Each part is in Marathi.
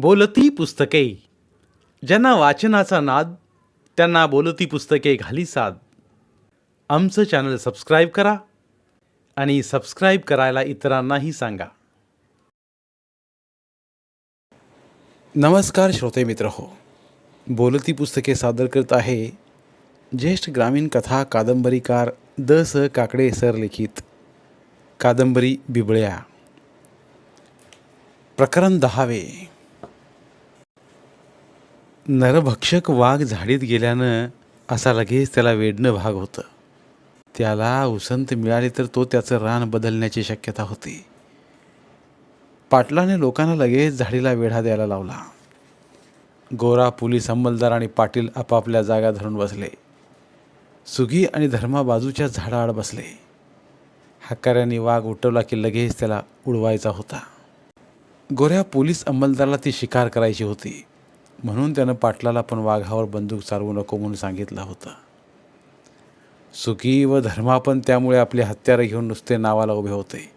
बोलती पुस्तके. ज्यांना वाचनाचा नाद त्यांना बोलती पुस्तके घाली साद. आमचं चॅनल सबस्क्राईब करा आणि सबस्क्राईब करायला इतरांनाही सांगा. नमस्कार श्रोते मित्र हो. बोलती पुस्तके सादर करत आहे ज्येष्ठ ग्रामीण कथा कादंबरीकार द स काकडे सर लिखित. कादंबरी बिबळ्या. प्रकरण दहावे. नरभक्षक वाघ झाडीत गेल्यानं असा लगेच त्याला वेढणं भाग होतं. त्याला उसंत मिळाली तर तो त्याचं रान बदलण्याची शक्यता होती. पाटलाने लोकांना लगेच झाडीला वेढा द्यायला लावला. गोरा पोलीस अंमलदार आणि पाटील आपापल्या जागा धरून बसले. सुगी आणि धर्मा बाजूच्या झाडाआड बसले. हक्काऱ्यांनी वाघ उठवला की लगेच त्याला उडवायचा होता. गोऱ्या पोलीस अंमलदाराला ती शिकार करायची होती. म्हणून त्यानं पाटलाला पण वाघावर बंदूक चालवू नको म्हणून सांगितलं होतं. सुखी व धर्मा पण त्यामुळे आपले हत्यारं घेऊन नुसते नावाला उभे होते.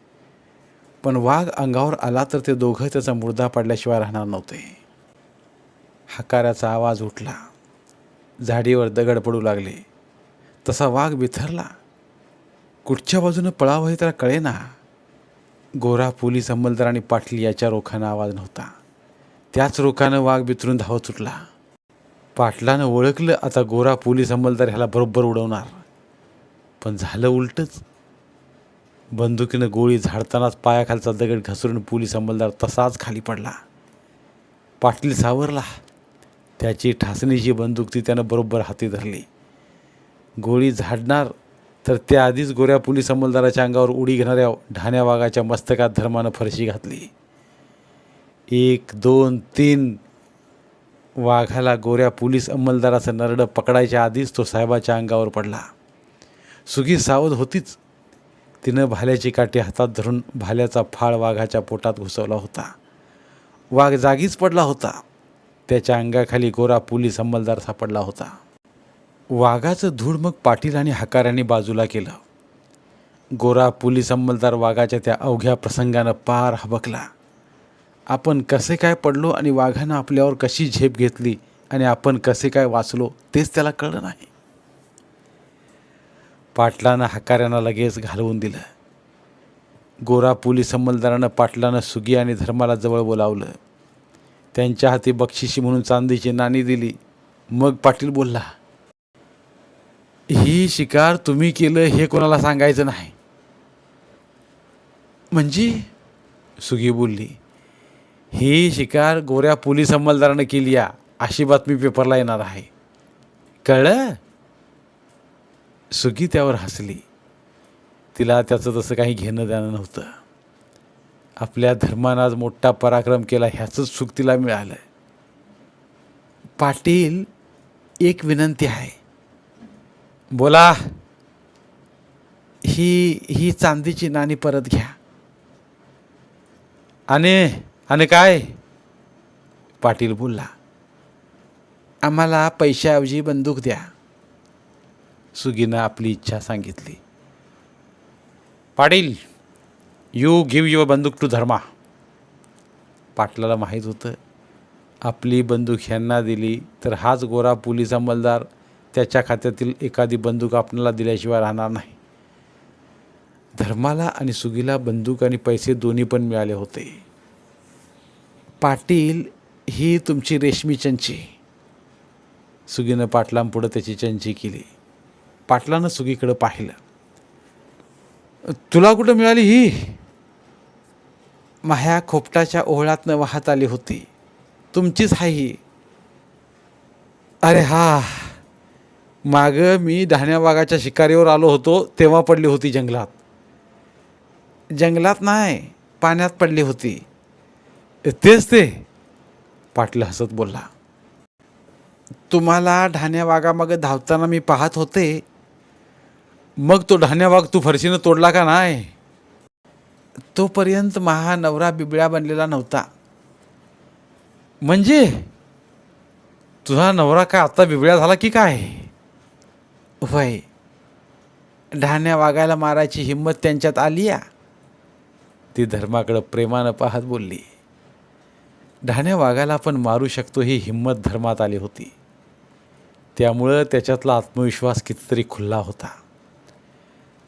पण वाघ अंगावर आला तर ते दोघं त्याचा मुर्दा पाडल्याशिवाय राहणार नव्हते. हकाराचा आवाज उठला. झाडीवर दगड पडू लागले. तसा वाघ बिथरला. कुठच्या बाजूनं पळावं हे त्याला कळेना. गोरा पोलीस अंमलदार आणि पाटली याच्या रोखानं आवाज नव्हता. त्याच रोखानं वाघ बितरून धावत सुटला पाटलानं ओळखलं आता गोरा पोलीस अंमलदार ह्याला बरोबर उडवणार. पण झालं उलटच. बंदुकीनं गोळी झाडतानाच पायाखालचा दगड घसरून पोलीस अंमलदार तसाच खाली पडला. पाटील सावरला. त्याची ठासणीची बंदूक ती त्यानं बरोबर हाती धरली. गोळी झाडणार तर त्याआधीच गोऱ्या पोलीस अंमलदाराच्या अंगावर उडी घेणाऱ्या ढाण्या वाघाच्या मस्तकात धर्मानं फरशी घातली. एक दोन तीन वाघाला गोऱ्या पोलीस अंमलदाराचं नरडं पकडायच्या आधीच तो साहेबाच्या अंगावर पडला. सुगी सावध होतीच. तिनं भाल्याची काठी हातात धरून भाल्याचा फाळ वाघाच्या पोटात घुसवला होता. वाघ जागीच पडला होता. त्याच्या अंगाखाली गोरा पोलीस अंमलदार सापडला होता. वाघाचं धूळ मग पाटील आणि हकाऱ्यांनी बाजूला केलं. गोरा पोलीस अंमलदार वाघाच्या त्या अवघ्या प्रसंगानं पार हबकला. आपण कसे काय पडलो आणि वाघानं आपल्यावर कशी झेप घेतली आणि आपण कसे काय वाचलो तेच त्याला कळलं नाही. पाटलानं हकाऱ्यांना लगेच घालवून दिलं. गोरा पोलीस अंमलदारानं पाटलानं सुगी आणि धर्माला जवळ बोलावलं. त्यांच्या हाती बक्षिशी म्हणून चांदीची नाणी दिली. मग पाटील बोलला ही शिकार तुम्ही केलं हे कोणाला सांगायचं नाही. म्हणजे? सुगी बोलली ही शिकार गोऱ्या पोलीस अंमलदारानं केली या अशी बातमी पेपरला येणार आहे. कळलं? सुगी त्यावर हसली. तिला त्याचं तसं काही घेणं देणं नव्हतं. आपल्या धर्मानं आज मोठा पराक्रम केला ह्याचंच सुख तिला मिळालं. पाटील एक विनंती आहे. बोला. ही ही चांदीची नाणी परत घ्या. आणि आणि काय? पाटील बोलला आम्हाला पैशाऐवजी बंदूक द्या. सुगीनं आपली इच्छा सांगितली. पाटील यू गिव युअर बंदूक टू धर्मा. पाटलाला माहीत होतं आपली बंदूक ह्यांना दिली तर हाच गोरा पोलीस अंमलदार त्याच्या खात्यातील एखादी बंदूक आपणाला दिल्याशिवाय राहणार नाही. धर्माला आणि सुगीला बंदूक आणि पैसे दोन्ही पण मिळाले होते. पाटील ही तुमची रेशमी चंची. सुगीनं पाटलांपुढं त्याची चंची केली. पाटलानं सुगीकडं पाहिलं. तुला कुठं मिळाली ही? माह्या खोपटाच्या ओहळातनं वाहत आली होती. तुमचीच आहे ही. अरे हा. माग मी ढाण्या वाघाच्या शिकारीवर आलो होतो तेव्हा पडली होती जंगलात. जंगलात नाही पाण्यात पडली होती. तेच ते. पाटील हसत बोलला तुम्हाला ढाण्या वाघामागं धावताना मी पाहत होते. मग तो ढाण्या वाघ तू फरशीनं तोडला का नाही? तोपर्यंत महा नवरा बिबळ्या बनलेला नव्हता. म्हणजे? तुझा नवरा काय आता बिबळ्या झाला की काय? वय ढाण्या वागायला मारायची हिंमत त्यांच्यात आली या ती धर्माकडं प्रेमानं पाहत बोलली. ढाण्या वाघाला आपण मारू शकतो ही हिंमत धर्मात आली होती. त्यामुळं त्याच्यातला आत्मविश्वास कितीतरी खुल्ला होता.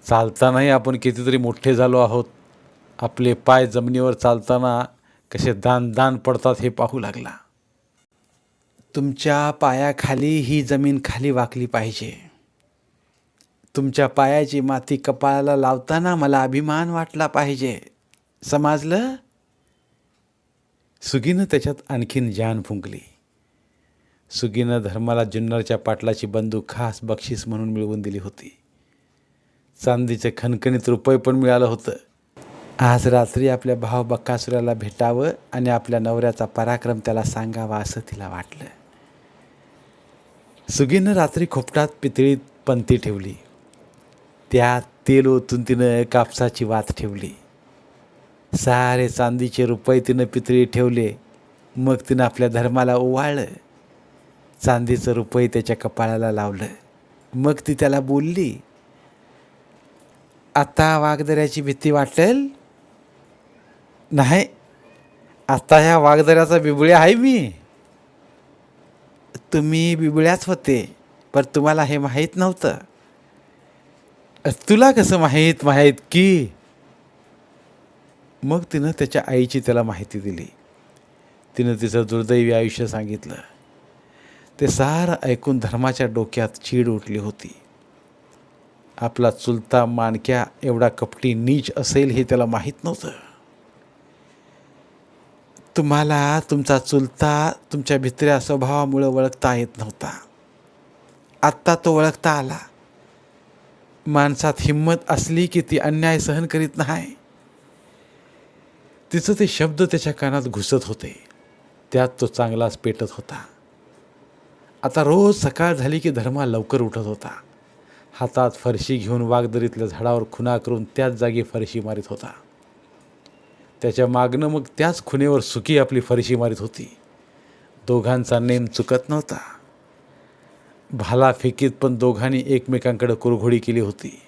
चालतानाही आपण कितीतरी मोठे झालो आहोत. आपले पाय जमिनीवर चालताना कसे दान दान पडतात हे पाहू लागला. तुमच्या पायाखाली ही जमीन खाली वाकली पाहिजे. तुमच्या पायाची माती कपाळाला लावताना मला अभिमान वाटला पाहिजे. समजलं? सुगीनं त्याच्यात आणखीन जान फुंकली. सुगीनं धर्माला जुन्नरच्या पाटलाची बंदूक खास बक्षीस म्हणून मिळवून दिली होती. चांदीचं खणखणीत रुपये पण मिळालं होतं. आज रात्री आपल्या भाव बक्कासुराला भेटावं आणि आपल्या नवऱ्याचा पराक्रम त्याला सांगावा असं तिला वाटलं. सुगीनं रात्री खोपटात पितळीत पंती ठेवली. त्यात तेल ओतून तिनं कापसाची वात ठेवली. सारे चांदीचे रुपये तिनं पितळी ठेवले. मग तिनं आपल्या धर्माला ओवाळलं. चांदीचं रुपये त्याच्या कपाळाला लावलं. मग ती त्याला बोलली आता वाघदऱ्याची भीती वाटेल? नाही. आता ह्या वाघदऱ्याचा बिबळ्या आहे मी. तुम्ही बिबळ्याच होते पण तुम्हाला हे माहीत नव्हतं. तुला कसं माहीत? माहीत की मग तिनं त्याच्या आईची त्याला माहिती दिली. तिनं तिचं दुर्दैवी आयुष्य सांगितलं. ते सारं ऐकून धर्माच्या डोक्यात चीड उठली होती. आपला चुलता माणक्या एवढा कपटी नीच असेल हे त्याला माहीत नव्हतं. तुम्हाला तुमचा चुलता तुमच्या भित्र्या स्वभावामुळं ओळखता येत नव्हता. आत्ता तो ओळखता आला. माणसात हिंमत असली की ती अन्याय सहन करीत नाही. तिचं ते शब्द त्याच्या कानात घुसत होते. त्यात तो चांगलाच पेटत होता. आता रोज सकाळ झाली की धर्मा लवकर उठत होता. हातात फरशी घेऊन वाघदरीतल्या झाडावर खुना करून त्याच जागी फरशी मारीत होता. त्याच्या मागणं मग त्याच खुनेवर सुकी आपली फरशी मारीत होती. दोघांचा नेम चुकत नव्हता. भाला फेकीत पण दोघांनी एकमेकांकडे कुरघोडी केली होती.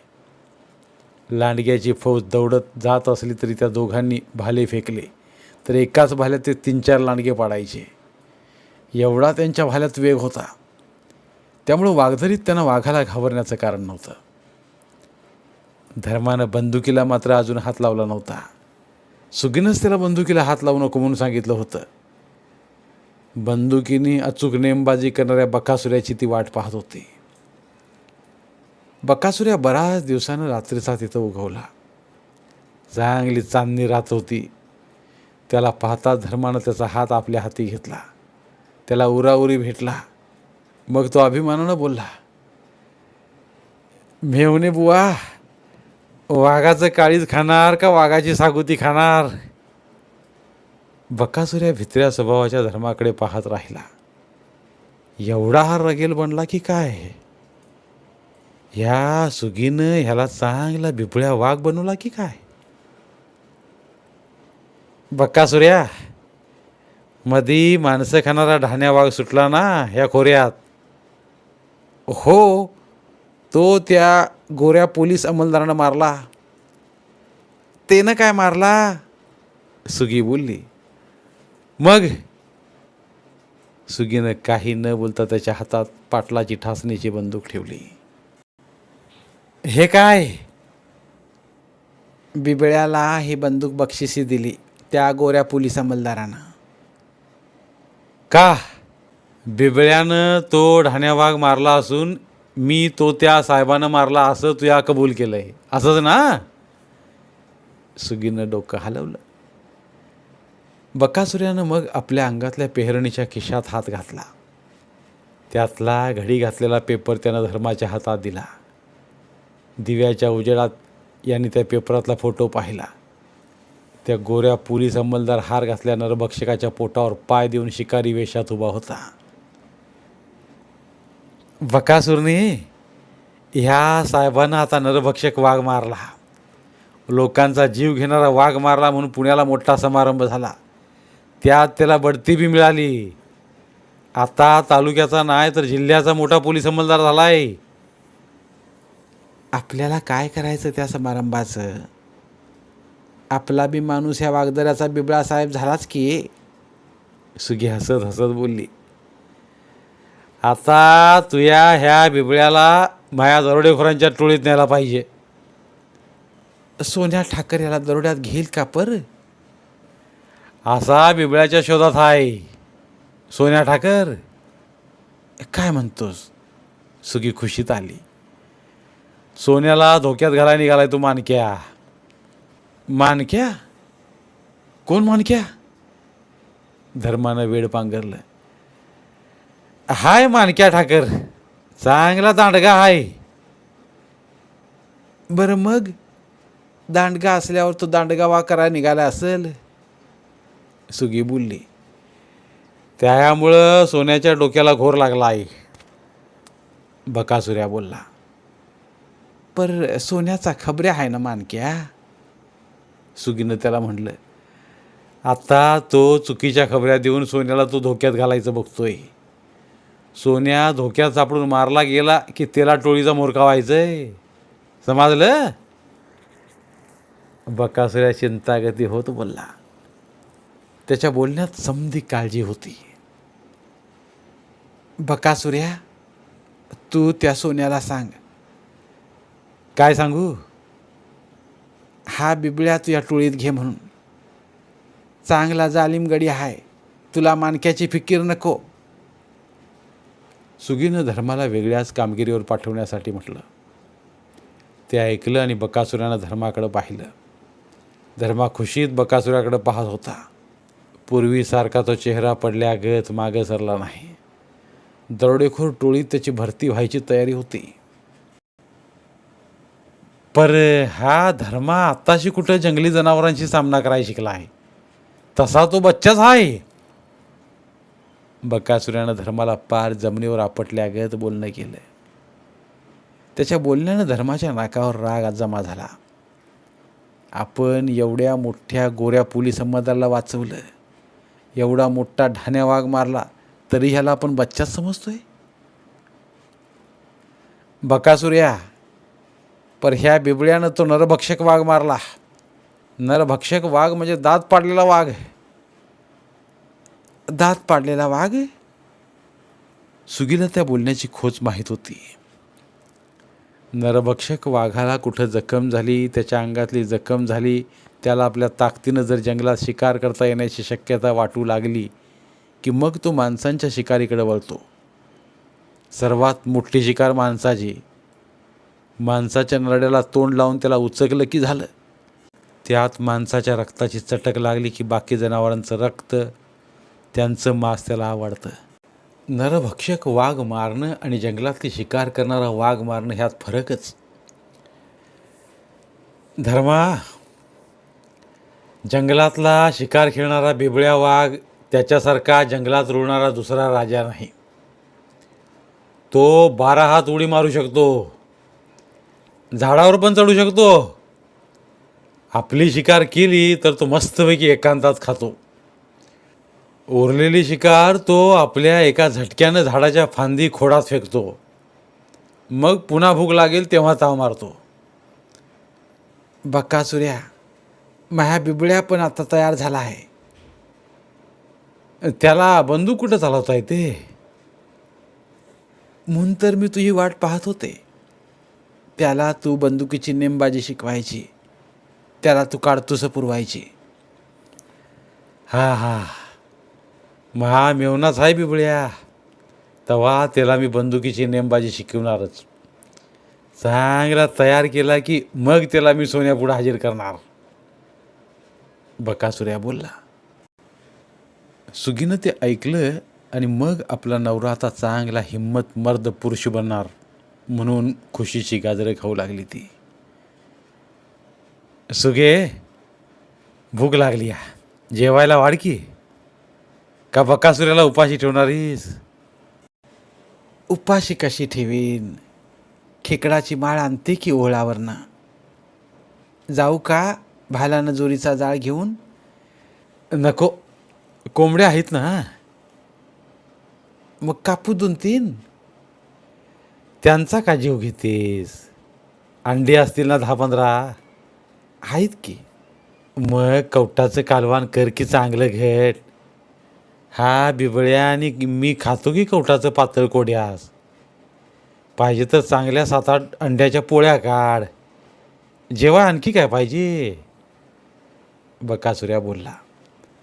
लांडग्याची फौज दौडत जात असली तरी त्या दोघांनी भाले फेकले. तर एकाच भाल्यात ते तीन चार लांडगे पाडायचे. एवढा त्यांच्या भाल्यात वेग होता. त्यामुळं वाघधरीत त्यांना वाघाला घाबरण्याचं कारण नव्हतं. धर्मानं बंदुकीला मात्र अजून हात लावला नव्हता. सुगीनंच त्याला बंदुकीला हात लावू नको म्हणून सांगितलं होतं. बंदुकीने अचूक नेमबाजी करणाऱ्या बकासुऱ्याची ती वाट पाहत होती. बकासुऱ्या बराच दिवसानं रात्रीचा तिथं उगवला. चांगली चांदणी रात होती. त्याला पाहताच धर्मानं त्याचा हात आपल्या हाती घेतला. त्याला उराउरी भेटला. मग तो अभिमानानं बोलला मेवणे बुवा वाघाचं काळीज खाणार का वाघाची सागुती खाणार? बकासुऱ्या भित्र्या स्वभावाच्या धर्माकडे पाहत राहिला. एवढा हा रगेल बनला की काय? ह्या सुगीनं ह्याला चांगला बिबळ्या वाघ बनवला की काय? बक्का सूर्या मधी माणसं खाणारा ढाण्या वाघ सुटला ना ह्या खोऱ्यात. हो तो त्या गोऱ्या पोलीस अंमलदारानं मारला. तेनं काय मारला? सुगी बोलली. मग? सुगीनं काही न बोलता त्याच्या हातात पाटलाची ठासणीची बंदूक ठेवली. हे काय? बिबळ्याला ही बंदूक बक्षिसी दिली त्या गोऱ्या पोलीस अंमलदारानं. का? बिबळ्यानं तो ढाण्या वाघ मारला असून मी तो त्या साहेबानं मारला असं तुया कबूल केलं आहे असंच ना? सुगीनं डोकं हलवलं. बकासुऱ्यानं मग आपल्या अंगातल्या पेहरणीच्या खिशात हात घातला. त्यातला घडी घातलेला पेपर त्यानं धर्माच्या हातात दिला. दिव्याच्या उजेडात यांनी त्या पेपरातला फोटो पाहिला. त्या गोऱ्या पोलीस अंमलदार हार घातल्या नरभक्षकाच्या पोटावर पाय देऊन शिकारी वेशात उभा होता. बकासूरने ह्या साहेबांना आता नरभक्षक वाघ मारला. लोकांचा जीव घेणारा वाघ मारला म्हणून पुण्याला मोठा समारंभ झाला. त्यात त्याला बढती बी मिळाली. आता तालुक्याचा नाही तर जिल्ह्याचा मोठा पोलीस अंमलदार झाला आहे आपल्याला काय करायचं त्या समारंभाचं? आपला बी माणूस ह्या वागदऱ्याचा बिबळा साहेब झालाच की. सुगी हसत हसत बोलली. आता तुया ह्या बिबळ्याला माया दरोडेखोरांच्या टोळीत न्यायला पाहिजे. सोन्या ठाकर याला दरोड्यात घेईल का पर? असा बिबळ्याच्या शोधात आहे. सोन्या ठाकर. काय म्हणतोस? सुगी खुशीत आली. सोन्याला धोक्यात घालायला निघालाय तू मानक्या. मानक्या? कोण मानक्या? धर्मानं वेड पांघरलं. हाय मानक्या ठाकर चांगला दांडगा हाय. बरं मग? दांडगा असल्यावर तो दांडगा वा करायला निघाला असेल? सुगी बोलली. त्यामुळं सोन्याच्या डोक्याला घोर लागला आहे बकासुऱ्या बोलला. पर सोन्याचा खबऱ्या आहे ना मानक्या? सुगीनं त्याला म्हटलं आता तो चुकीच्या खबऱ्या देऊन सोन्याला तो धोक्यात घालायचं बघतोय. सोन्या धोक्यात सापडून मारला गेला की त्याला टोळीचा मोरका व्हायचंय. समजलं? बकासुऱ्या चिंतागती होत बोलला. त्याच्या बोलण्यात समधी काळजी होती. बकासुऱ्या तू त्या सोन्याला सांग. काय सांगू? हा बिबळ्या तुझ्या या टोळीत घे म्हणून. चांगला जालिमगडी आहे तुला मानक्याची फिकीर नको. सुगीनं धर्माला वेगळ्याच कामगिरीवर पाठवण्यासाठी म्हटलं. ते ऐकलं आणि बकासुरानं धर्माकडं पाहिलं. धर्मा खुशीत बकासुराकडं पाहत होता. पूर्वीसारखा तो चेहरा पडल्यागत मागं सरला नाही. दरोडेखोर टोळीत त्याची भरती व्हायची तयारी होती. पर हा धर्मा आत्ताशी कुठं जंगली जनावरांशी सामना करायला शिकला आहे? तसा तो बच्चाच आहे. बकासुरानं धर्माला पार जमिनीवर आपटल्यागत बोलणं केलं. त्याच्या बोलण्यानं धर्माच्या नाकावर राग आज जमा झाला. आपण एवढ्या मोठ्या गोऱ्या पोलीस समाजाला वाचवलं. एवढा मोठा ढाण्या वाघ मारला तरी ह्याला आपण बच्चाच समजतोय? बकासुर्या पर ह्या बिबळ्यानं तो नरभक्षक वाघ मारला. नरभक्षक वाघ म्हणजे दात पाडलेला वाघ दात पाडलेला वाघ सुगीला त्या बोलण्याची खोच माहीत होती. नरभक्षक वाघाला कुठं जखम झाली त्याच्या अंगातली जखम झाली त्याला आपल्या ताकदीनं जर जंगलात शिकार करता येण्याची शक्यता वाटू लागली की मग तो माणसांच्या शिकारीकडे वळतो. सर्वात मोठी शिकार माणसाची माणसाच्या नरड्याला तोंड लावून त्याला उचकलं की झालं? त्यात माणसाच्या रक्ताची चटक लागली की बाकी जनावरांचं रक्त त्यांचं मांस त्याला आवडतं. नरभक्षक वाघ मारणं आणि जंगलातली शिकार करणारा वाघ मारणं ह्यात फरकच. धर्मा जंगलातला शिकार खेळणारा बिबळ्या वाघ त्याच्यासारखा जंगलात रुळणारा दुसरा राजा नाही. तो बारा हात उडी मारू शकतो. झाडावर पण चढू शकतो. आपली शिकार केली तर तो मस्तपैकी एकांतात खातो. उरलेली शिकार तो आपल्या एका झटक्यानं झाडाच्या फांदी खोडात फेकतो. मग पुन्हा भूक लागेल तेव्हा ताव मारतो. बक्कासुऱ्या माह्या बिबळ्या पण आता तयार झाला आहे. त्याला बंदूक कुठं चालवता येते? म्हणून तर मी तुझी वाट पाहत होते. त्याला तू बंदुकीची नेमबाजी शिकवायची. त्याला तू काडतुसं पुरवायची. हा हा. महा मेवनाच आहे बिबळ्या तेव्हा त्याला मी बंदुकीची नेमबाजी शिकवणारच. चांगला तयार केला की मग त्याला मी सोन्यापुढं हजर करणार. बकासुऱ्या बोलला. सुगीनं ते ऐकलं आणि मग आपला नवरा आता चांगला हिंमत मर्द पुरुष बनणार. म्हणून खुशीची गाजरं खाऊ लागली ती. सुगे भूक लागली या जेवायला वाढ की. का बकासुऱ्याला उपाशी ठेवणारीस? उपाशी कशी ठेवीन? खेकडाची माळ आणते की ओळावरनं जाऊ का भालानं जोरीचा जाळ घेऊन? नको कोंबड्या आहेत ना मग कापू दोन तीन. त्यांचा का जीव घेतेस? अंडी असतील ना दहा पंधरा आहेत की. मग कवटाचं कालवान कर की चांगलं घेट हा बिबळ्या आणि मी खातो की कवटाचं पातळ कोड्यास? पाहिजे तर चांगल्या सात आठ अंड्याच्या पोळ्या काढ. जेव्हा आणखी काय पाहिजे? बकासुऱ्या बोलला.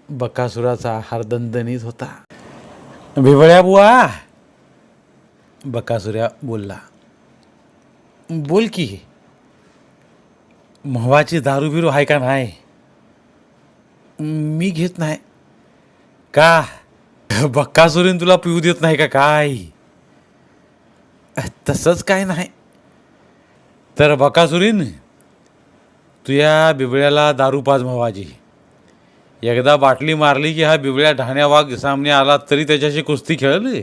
बकासुराचा हार दणदणीत होता. बिबळ्या बुवा! बकासुऱ्या बोलला. बोल की. महवाची दारू बिरू आहे का नाही? मी घेत नाही. का? बक्कासुरीन तुला पिऊ देत नाही का काय? तसंच काय नाही. तर बकासुरीन तुया बिबळ्याला दारू पाज महवाजी एकदा बाटली मारली की हा बिबळ्या ढाण्या वाघ सामने आला तरी त्याच्याशी कुस्ती खेळली?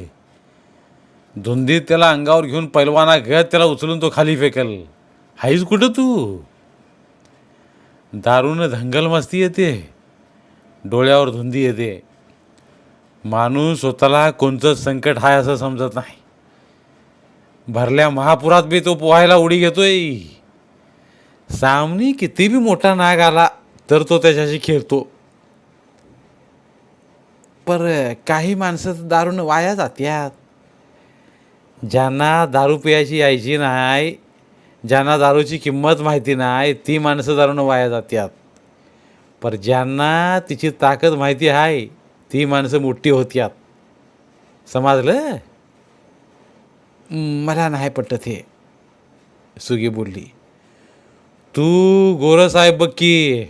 धुंदीत त्याला अंगावर घेऊन पैलवाना घेत त्याला उचलून तो खाली फेकल. हाईस कुठं तू? दारूनं धंगल मस्ती येते. डोळ्यावर धुंदी येते. माणूस स्वतःला कोणतं संकट आहे असं समजत नाही. भरल्या महापुरात बी तो पोहायला उडी घेतोय. सामनी किती बी मोठा नाग आला तर तो त्याच्याशी खेळतो. पर काही माणसं तर दारून वाया जात्यात. ज्यांना दारू पियाची यायची नाही ज्यांना दारूची किंमत माहिती नाही ती माणसं दारूनं वाया जात्यात पर ज्यांना तिची ताकद माहिती आहे ती माणसं मोठी होत्यात. समजलं? मला नाही पटत हे सुगी बोलली. तू गोरसाहेब बघ की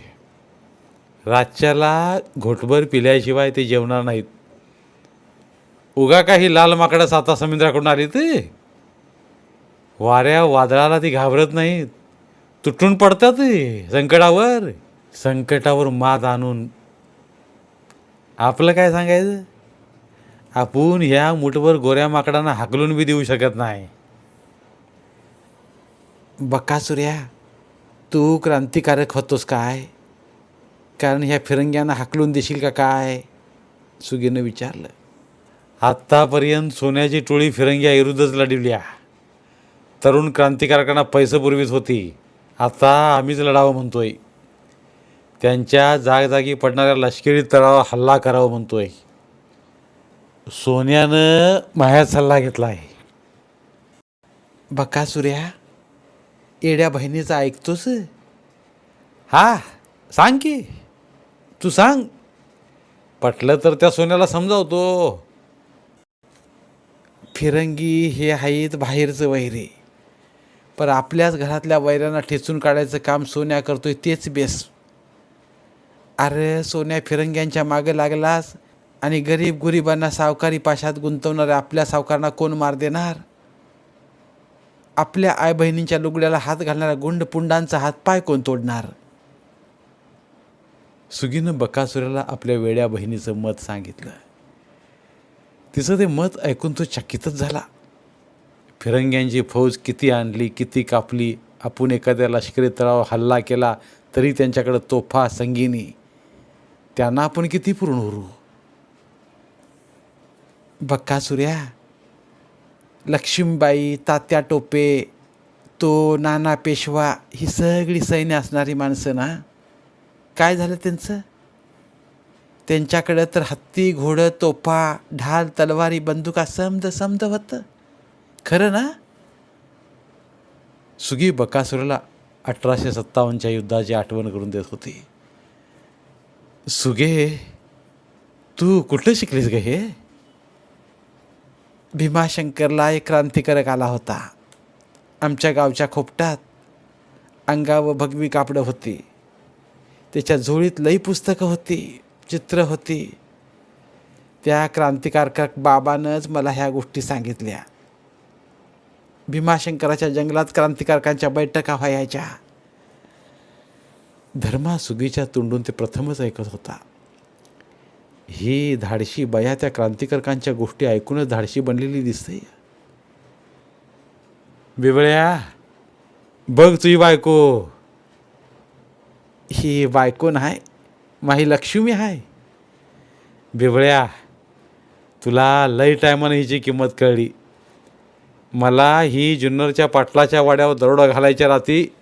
रातच्याला घोटभर पिल्याशिवाय ते जेवणार नाहीत. उगा काही लाल माकडं साता समुद्राकडून आली ते. वाऱ्या वादळाला ती घाबरत नाहीत तुटून पडतात संकटावर. संकटावर मात आणून. आपलं काय सांगायचं? आपण ह्या मुठभर गोऱ्या माकडांना हाकलून बी देऊ शकत नाही. बकासुऱ्या तू क्रांतिकारक होतोस काय? कारण ह्या फिरंग्यांना हाकलून देशील का काय? सुगीनं विचारलं. आत्तापर्यंत सोन्याची टोळी फिरंग्या विरुद्धच लढवल्या. तरुण क्रांतिकारकांना पैसे पुरवीत होती. आता आम्हीच लढावं म्हणतोय. त्यांच्या जागजागी पडणाऱ्या लष्करी तळावर हल्ला करावा म्हणतोय. सोन्यानं माया सल्ला घेतला आहे बकासुऱ्या येड्या बहिणीचा ऐकतोस? हा सांग की. तू सांग. पटलं तर त्या सोन्याला समजावतो. फिरंगी हे आहेत बाहेरचं वैरे. पर आपल्याच घरातल्या वैऱ्यांना ठेचून काढायचं काम सोन्या करतोय तेच बेस. अरे सोन्या फिरंग्यांच्या मागे लागलास आणि गरीब गरिबांना सावकारी पाशात गुंतवणाऱ्या आपल्या सावकारांना कोण मार देणार? आपल्या आई बहिणींच्या लुगड्याला हात घालणाऱ्या गुंड पुंडांचा हातपाय कोण तोडणार? सुगीनं बकासुराला आपल्या वेड्या बहिणीचं मत सांगितलं. तिचं ते मत ऐकून तो चकितच झाला. फिरंग्यांची फौज किती आणली किती कापली आपण एखाद्या लष्करी तळावर हल्ला केला तरी त्यांच्याकडं तोफा संगिनी. त्यांना आपण किती पूर्ण उरू बक्कासुऱ्या लक्ष्मीबाई तात्या टोपे तो नाना पेशवा ही सगळी सैन्य असणारी माणसं ना? काय झालं त्यांचं? त्यांच्याकडं तर हत्ती घोडं तोफा ढाल तलवारी बंदुका समद समद होतं. खरं ना? सुगी बकासुराला अठराशे सत्तावन्नच्या युद्धाची आठवण करून देत होती. सुगे तू कुठलं शिकलीस ग हे? भीमाशंकरला एक क्रांतिकारक आला होता. आमच्या गावच्या खोपटात अंगावर भगवी कापडं होती. त्याच्या झोळीत लई पुस्तकं होती. चित्र होती. त्या क्रांतिकारक बाबानंच मला ह्या गोष्टी सांगितल्या. भीमाशंकराच्या जंगलात क्रांतिकारकांच्या बैठका व्हायच्या. धर्मा सुगीच्या तोंडून ते प्रथमच ऐकत होता. ही धाडशी बया त्या क्रांतिकारकांच्या गोष्टी ऐकूनच धाडशी बनलेली दिसते. बिबळ्या बघ तुझी बायको. ही बायको नाही माही लक्ष्मी आहे बिबळ्या तुला लई टायमानं हिची किंमत कळली. मला ही जुन्नरच्या पाटलाच्या वाड्यावर दरोडा घालायच्या राती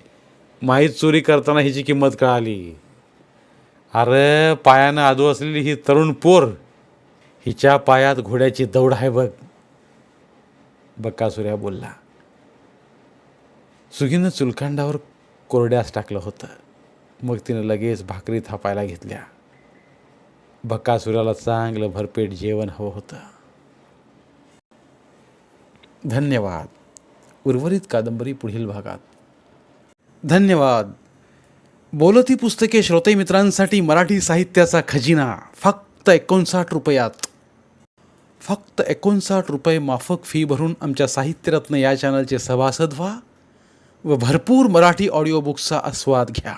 माहीत चोरी करताना हिची किंमत कळाली. अरे पायानं आदू असलेली ही तरुण पोर हिच्या पायात घोड्याची दौड आहे बघ. बक्कासुऱ्या बोलला. सुगीनं चुलखांडावर कोरड्यास टाकलं होतं. मग तिनं लगेच भाकरी थापायला घेतल्या. बकासुराला चांगलं भरपेट जेवण हवं होतं. धन्यवाद. उर्वरित कादंबरी पुढील भागात. धन्यवाद. बोलती पुस्तके श्रोते मित्रांसाठी मराठी साहित्याचा खजिना. फक्त एकोणसाठ रुपयात. फक्त एकोणसाठ रुपये माफक फी भरून आमच्या साहित्यरत्न या चॅनलचे सभासद व्हा व भरपूर मराठी ऑडिओ बुक्सचा आस्वाद घ्या.